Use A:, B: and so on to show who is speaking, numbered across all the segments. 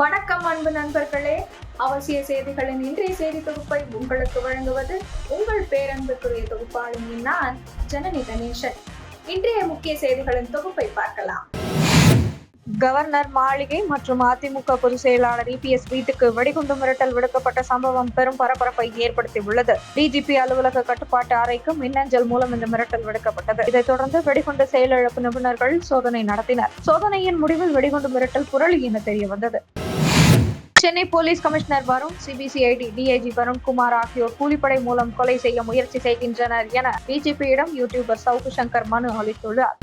A: வணக்கம் அன்பு நண்பர்களே. அவசிய செய்திகளின் இன்றைய செய்தி தொகுப்பை உங்களுக்கு வழங்குவது உங்கள் பேரன்புக்குரிய தொகுப்பாளினி நான் ஜனனி கணேசன். இன்றைய முக்கிய செய்திகளின் தொகுப்பை பார்க்கலாம். கவர்னர் மாளிகை மற்றும் அதிமுக பொதுச் செயலாளர் இபிஎஸ் வீட்டுக்கு வெடிகுண்டு மிரட்டல் விடுக்கப்பட்ட சம்பவம் பெரும் பரபரப்பை ஏற்படுத்தியுள்ளது. டிஜிபி அலுவலக கட்டுப்பாட்டு அறைக்கு மின்னஞ்சல் மூலம் இந்த மிரட்டல் விடுக்கப்பட்டது. இதைத் தொடர்ந்து வெடிகுண்டு செயலிழப்பு நிபுணர்கள் சோதனை நடத்தினர். சோதனையின் முடிவில் வெடிகுண்டு மிரட்டல் புரளி என தெரிய வந்தது Chennai police commissioner Varun CBCID DIG Varun Kumar ஆகியோர் கூலிப்படை மூலம் கொலை செய்ய முயற்சி செய்கின்றனர் என பிஜேபியிடம் யூடியூபர் சவுக்கு சங்கர் மனு அளித்துள்ளார்.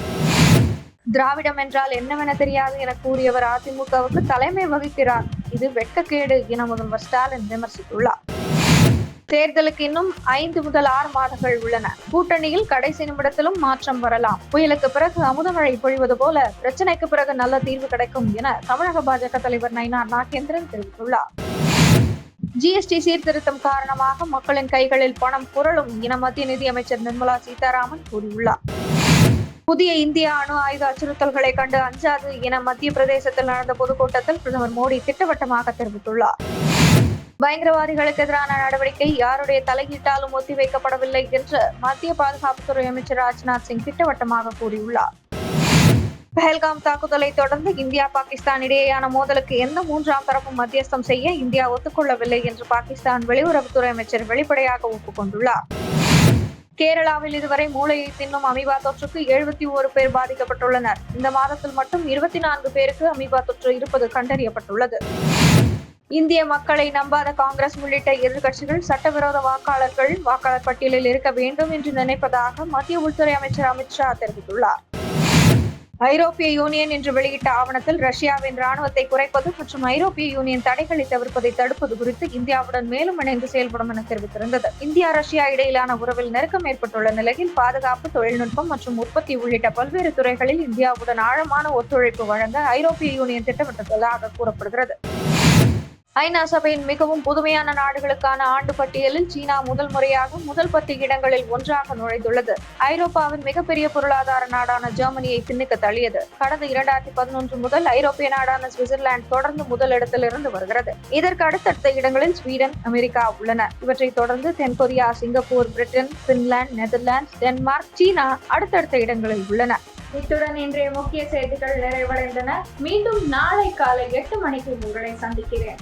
A: திராவிடம் என்றால் என்னவென தெரியாது என கூறியவர் அதிமுகவுக்கு தலைமை வகிக்கிறார். இது வெட்கக்கேடு என முதல்வர் ஸ்டாலின் விமர்சித்துள்ளார். தேர்தலுக்கு இன்னும் ஐந்து முதல் ஆறு மாதங்கள் உள்ளன. கூட்டணியில் கடைசி நிமிடத்திலும் மாற்றம் வரலாம். புயலுக்கு பிறகு அமுதமழை பொழிவது போல பிரச்சனைக்கு பிறகு நல்ல தீர்வு கிடைக்கும் என தமிழக பாஜக தலைவர் நைனா நாகேந்திரன் தெரிவித்துள்ளார். ஜிஎஸ்டி சீர்திருத்தம் காரணமாக மக்களின் கைகளில் பணம் புரளும் என மத்திய நிதியமைச்சர் நிர்மலா சீதாராமன் கூறியுள்ளார். புதிய இந்திய அணு ஆயுத அச்சுறுத்தல்களை கண்டு அஞ்சாது என மத்திய பிரதேசத்தில் நடந்த பொதுக்கூட்டத்தில் பிரதமர் மோடி திட்டவட்டமாக தெரிவித்துள்ளார். பயங்கரவாதிகளுக்கு எதிரான நடவடிக்கை யாருடைய தலையீட்டாலும் ஒத்திவைக்கப்படவில்லை என்று மத்திய பாதுகாப்புத்துறை அமைச்சர் ராஜ்நாத் சிங் திட்டவட்டமாக கூறியுள்ளார். பஹல்காம் தாக்குதலை தொடர்ந்து இந்தியா பாகிஸ்தான் இடையேயான மோதலுக்கு எந்த மூன்றாம் தரப்பும் மத்தியஸ்தம் செய்ய இந்தியா ஒத்துக்கொள்ளவில்லை என்று பாகிஸ்தான் வெளியுறவுத்துறை அமைச்சர் வெளிப்படையாக ஒப்புக்கொண்டுள்ளார். கேரளாவில் இதுவரை மூளையை தின்னும் அமீபா தொற்றுக்கு எழுபத்தி ஓரு பேர் பாதிக்கப்பட்டுள்ளனர். இந்த மாதத்தில் மட்டும் இருபத்தி நான்கு பேருக்கு அமீபா தொற்று இருப்பது கண்டறியப்பட்டுள்ளது. இந்திய மக்களை நம்பாத காங்கிரஸ் உள்ளிட்ட எதிர்கட்சிகள் சட்டவிரோத வாக்காளர்கள் வாக்காளர் பட்டியலில் இருக்க வேண்டும் என்று நினைப்பதாக மத்திய உள்துறை அமைச்சர் அமித்ஷா தெரிவித்துள்ளார். ஐரோப்பிய யூனியன் இன்று வெளியிட்ட ஆவணத்தில் ரஷ்யாவின் ராணுவத்தை குறைப்பது மற்றும் ஐரோப்பிய யூனியன் தடைகளை தவிர்ப்பதை தடுப்பது குறித்து இந்தியாவுடன் மேலும் இணைந்து செயல்படும் என தெரிவித்திருந்தது. இந்தியா ரஷ்யா இடையிலான உறவில் நெருக்கம் ஏற்பட்டுள்ள நிலையில் பாதுகாப்பு தொழில்நுட்பம் மற்றும் உற்பத்தி உள்ளிட்ட பல்வேறு துறைகளில் இந்தியாவுடன் ஆழமான ஒத்துழைப்பு வழங்க ஐரோப்பிய யூனியன் திட்டமிட்டுள்ளதாக கூறப்படுகிறது. ஐநா சபையின் மிகவும் புதுமையான நாடுகளுக்கான ஆண்டு பட்டியலில் சீனா முதல் முறையாக முதல் பத்து இடங்களில் ஒன்றாக நுழைந்துள்ளது. ஐரோப்பாவின் மிகப்பெரிய பொருளாதார நாடான ஜெர்மனியை பின்னுக்கு தள்ளியது. கடந்த இரண்டாயிரத்தி பதினொன்று முதல் ஐரோப்பிய நாடான சுவிட்சர்லாந்து தொடர்ந்து முதல் இடத்திலிருந்து வருகிறது. இதற்கு அடுத்தடுத்த இடங்களில் ஸ்வீடன் அமெரிக்கா உள்ளன. இவற்றை தொடர்ந்து தென்கொரியா Singapore Britain Finland Netherlands Denmark China அடுத்தடுத்த இடங்களில் உள்ளன. இத்துடன் இன்றைய முக்கிய செய்திகள் நிறைவடைந்தன. மீண்டும் நாளை காலை எட்டு மணிக்கு உங்களை சந்திக்கிறேன்.